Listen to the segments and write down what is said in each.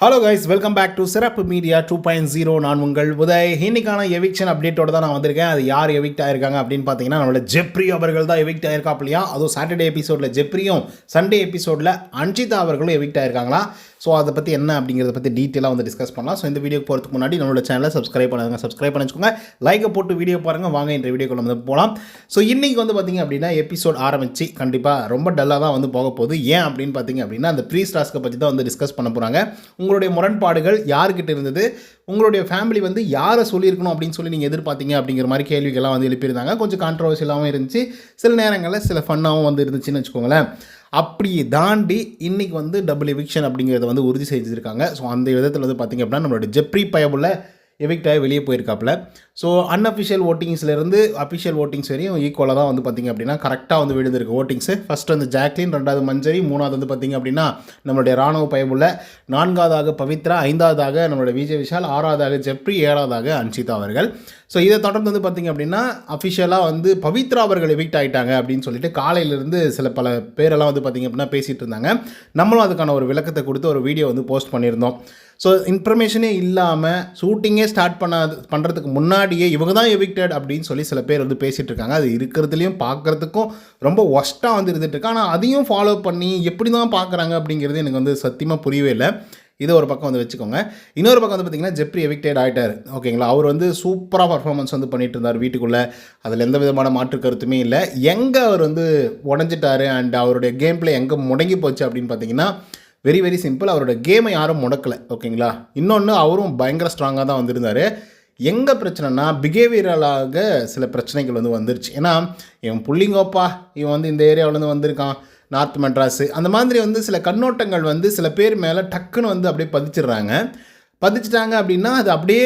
Hello guys welcome back to சிறப்பு media two point zero நான் உங்கள் உதய். இன்னைக்கான எவிக்ஷன் அப்டேட்டோட தான் நான் வந்திருக்கேன். அது யார் எவிக்ட் ஆயிருக்காங்க அப்படின்னு பார்த்தீங்கன்னா நம்மளோட ஜெப்ரி அவர்கள் தான் எவிக்ட் ஆயிருக்காப்லையா அதுவும் சாட்டர்டே எபிசோடில் ஜெப்ரியும் சண்டே எபிசோடில் அன்ஷிதா அவர்களும் எவிக்ட் ஆயிருக்காங்களா? ஸோ அதை பற்றி என்ன அப்படிங்கிறத பற்றி டீட்டெயிலாக வந்து டிஸ்கஸ் பண்ணலாம். ஸோ இந்த வீடியோ போகிறதுக்கு முன்னாடி நம்மளோட சேனலை சப்ஸ்கிரைப் பண்ணுங்க சப்ஸ்கிரைப் பண்ணி வச்சுக்கோங்க. லைக்கை போட்டு வீடியோ பாருங்கள் வாங்க இந்த வீடியோக்குள்ள வந்து போகலாம் ஸோ இன்றைக்கி வந்து பார்த்திங்க அப்படின்னா எபிசோட் ஆரம்பித்து கண்டிப்பாக ரொம்ப டல்லாக தான் வந்து போக போகுது. ஏன் அப்படின்னு பார்த்தீங்க அப்படின்னா அந்த ப்ரீ ஸ்டாஸ்க்கை பற்றி தான் வந்து டிஸ்கஸ் பண்ண போகிறாங்க உங்களுடைய முரண்பாடுகள் யார்கிட்ட இருந்தது? உங்களுடைய ஃபேமிலி வந்து யாரை சொல்லியிருக்கணும் அப்படின்னு சொல்லி நீங்கள் எதிர்பார்த்தீங்க அப்படிங்கிற மாதிரி கேள்விகள்லாம் வந்து எழுப்பியிருந்தாங்க. கொஞ்சம் கான்ட்ரவர்சியலாகவும் இருந்துச்சு. சில நேரங்களில் சில ஃபன்னாகவும் வந்து இருந்துச்சுன்னு வச்சுக்கோங்களேன். அப்படி தாண்டி இன்றைக்கி வந்து டபுள் எவிக்ஷன் அப்படிங்கிறத வந்து உறுதி செஞ்சுருக்காங்க. ஸோ அந்த விதத்தில் வந்து பார்த்திங்க அப்படின்னா நம்மளோட ஜெப்ரி பயபுள்ள எவிக்ட் ஆகி வெளியே போயிருக்காப்புல. ஸோ அன்அஃபிஷியல் ஓட்டிங்ஸ்லேருந்து அஃபிஷியல் ஓட்டிங்ஸ் வரையும் ஈக்குவலாக தான் வந்து பார்த்திங்க அப்படின்னா கரெக்டாக வந்து விழுந்திருக்கு ஓட்டிங்ஸு ஃபஸ்ட்டு வந்து ஜாக்லின் ரெண்டாவது மஞ்சரி மூணாவது வந்து பார்த்திங்க அப்படின்னா நம்மளுடைய ராணுவ பயபுள்ள நான்காவதாக பவித்ரா ஐந்தாவதாக நம்மளுடைய விஜய் விஷால் ஆறாவதாக ஜெப்ரி ஏழாவதாக அன்ஷிதா அவர்கள். ஸோ இதை தொடர்ந்து வந்து பார்த்திங்க அப்படின்னா அஃபிஷியலாக வந்து பவித்ரா அவர்கள் எவிக்ட் ஆகிட்டாங்க அப்படின்னு சொல்லிட்டு காலையிலேருந்து சில பல பேரெல்லாம் வந்து பார்த்திங்க அப்படின்னா பேசிகிட்டு இருந்தாங்க. நம்மளும் அதுக்கான ஒரு விளக்கத்தை கொடுத்து ஒரு வீடியோ வந்து போஸ்ட் பண்ணியிருந்தோம். ஸோ இன்ஃபர்மேஷனே இல்லாமல் ஷூட்டிங்கே ஸ்டார்ட் பண்ணாது பண்ணுறதுக்கு முன்னாடி முன்னாடியே இவங்க தான் எவிக்டட் அப்படின்னு சொல்லி சில பேர் வந்து பேசிகிட்டு இருக்காங்க. அது இருக்கிறதுலையும் பார்க்குறதுக்கும் ரொம்ப ஒஸ்ட்டாக வந்து இருந்துகிட்ருக்கு ஆனால் அதையும் ஃபாலோ பண்ணி எப்படி தான் பார்க்குறாங்க அப்படிங்கிறது எனக்கு வந்து சத்தியமாக புரியவே இல்லை. இதை ஒரு பக்கம் வந்து வச்சுக்கோங்க. இன்னொரு பக்கம் வந்து பார்த்திங்கன்னா ஜெப்ரி எவிக்டட் ஆகிட்டார் ஓகேங்களா அவர் வந்து சூப்பராக பர்ஃபார்மன்ஸ் வந்து பண்ணிட்டு இருந்தார் வீட்டுக்குள்ளே. அதில் எந்த விதமான மாற்று கருத்துமே இல்லை. எங்கே அவர் வந்து உடஞ்சிட்டாரு அண்ட் அவருடைய கேம் பிளே எங்கே முடங்கி போச்சு அப்படின்னு பார்த்தீங்கன்னா வெரி வெரி சிம்பிள் அவரோட கேமை யாரும் முடக்கலை. ஓகேங்களா இன்னொன்று அவரும் பயங்கர ஸ்ட்ராங்காக தான் வந்திருந்தார். எங்கே பிரச்சனைனா பிஹேவியரலாக சில பிரச்சனைகள் வந்து வந்துருச்சு. ஏன்னா இவன் புள்ளிங்கோப்பா இவன் வந்து இந்த ஏரியாவிலேருந்து வந்திருக்கான் நார்த் மெட்ராஸு அந்த மாதிரி வந்து சில கண்ணோட்டங்கள் வந்து சில பேர் மேலே டக்குன்னு வந்து அப்படியே பதிச்சிடுறாங்க. பதிச்சிட்டாங்க அப்படின்னா அது அப்படியே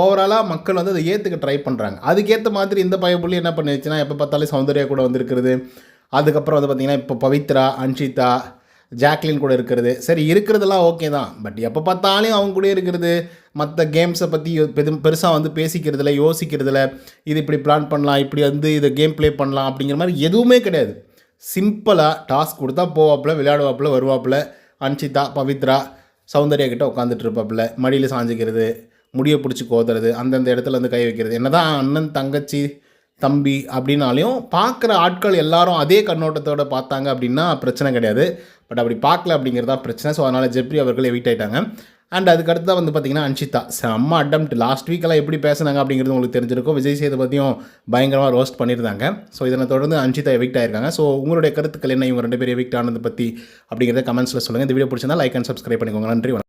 ஓவராலாக மக்கள் வந்து அதை ஏற்றுக்க ட்ரை பண்ணுறாங்க அதுக்கேற்ற மாதிரி இந்த பயப்புள்ளி என்ன பண்ணிடுச்சுன்னா எப்போ பார்த்தாலும் சௌந்தர்யா கூட வந்திருக்கிறது. அதுக்கப்புறம் வந்து பார்த்திங்கன்னா இப்போ பவித்ரா அன்ஷிதா ஜாக்லின் கூட இருக்கிறது. சரி இருக்கிறதெல்லாம் ஓகே தான். பட் எப்போ பார்த்தாலும் அவங்க கூட இருக்கிறது. மற்ற கேம்ஸை பற்றி பெரு பெருசாக வந்து பேசிக்கிறதுல யோசிக்கிறதுல இது இப்படி பிளான் பண்ணலாம் இப்படி வந்து இதை கேம் ப்ளே பண்ணலாம் அப்படிங்கிற மாதிரி எதுவுமே கிடையாது. சிம்பிளாக டாஸ்க் கொடுத்தா போவாப்புல விளையாடுவாப்புல வருவாப்புல. அன்ஷிதா பவித்ரா சௌந்தர்யா கிட்ட உட்காந்துட்டு இருப்பாப்பில். மடியில் சாஞ்சிக்கிறது முடியை பிடிச்சி கோதுறது அந்தந்த இடத்துல வந்து கை வைக்கிறது. என்ன தான் அண்ணன் தங்கச்சி தம்பி அப்படின்னாலையும் பார்க்குற ஆட்கள் எல்லாரும் அதே கண்ணோட்டத்தோட பார்த்தாங்க அப்படின்னா பிரச்சனை கிடையாது. பட் அப்படி பார்க்கல அப்படிங்கிறதா பிரச்சனை. ஸோ அதனால் ஜெப்ரி அவர்கள் எவிட் ஆகிட்டாங்க அண்ட் அதுக்கடுத்து தான் வந்து பார்த்திங்கன்னா அன்ஷிதா. செம்ம அட்டம்ப்ட் லாஸ்ட் வீக்கெல்லாம் எப்படி பேசுனாங்க அப்படிங்கிறது உங்களுக்கு தெரிஞ்சிருக்கும். விஜய் சேதுபதியும் பயங்கரமாக ரோஸ்ட் பண்ணியிருந்தாங்க. ஸோ இதனை தொடர்ந்து அன்ஷிதா எவிக்ட் ஆயிருக்காங்க. ஸோ உங்களுடைய கருத்துக்கள் என்ன? இவங்க ரெண்டு பேரும் எவிக்ட் ஆனது பற்றி அப்படிங்கிறத கமெண்ட்ஸில் சொல்லுங்கள் இந்த வீடியோ பிடிச்சிருந்தா லைக் அண்ட் சப்ஸ்கிரைப் பண்ணிக்கோங்க. நன்றி வணக்கம்.